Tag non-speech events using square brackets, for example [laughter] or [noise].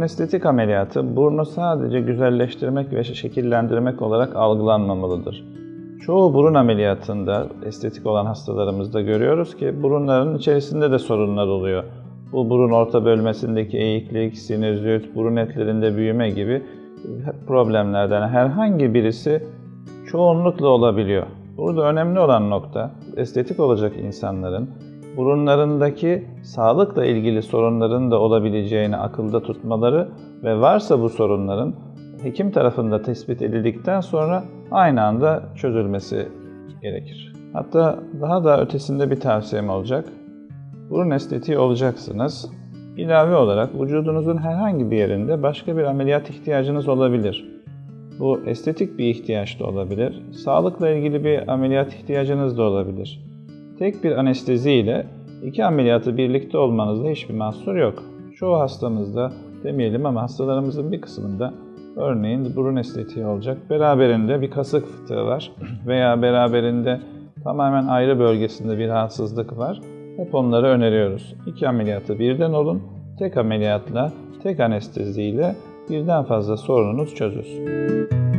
Burun estetik ameliyatı burnu sadece güzelleştirmek ve şekillendirmek olarak algılanmamalıdır. Çoğu burun ameliyatında estetik olan hastalarımızda görüyoruz ki burunların içerisinde de sorunlar oluyor. Bu burun orta bölmesindeki eğiklik, sinüzit, burun etlerinde büyüme gibi problemlerden herhangi birisi çoğunlukla olabiliyor. Burada önemli olan nokta estetik olacak insanların burunlarındaki sağlıkla ilgili sorunların da olabileceğini akılda tutmaları ve varsa bu sorunların hekim tarafında tespit edildikten sonra aynı anda çözülmesi gerekir. Hatta daha da ötesinde bir tavsiyem olacak. Burun estetiği olacaksınız. İlave olarak vücudunuzun herhangi bir yerinde başka bir ameliyat ihtiyacınız olabilir. Bu estetik bir ihtiyaç da olabilir. Sağlıkla ilgili bir ameliyat ihtiyacınız da olabilir. Tek bir anestezi ile iki ameliyatı birlikte olmanızda hiçbir mahsur yok. Çoğu hastamızda demeyelim ama hastalarımızın bir kısmında örneğin burun estetiği olacak. Beraberinde bir kasık fıtığı var [clears throat] veya beraberinde tamamen ayrı bölgesinde bir rahatsızlık var. Hep onları öneriyoruz. İki ameliyatı birden olun. Tek ameliyatla, tek anesteziyle birden fazla sorununuz çözülsün.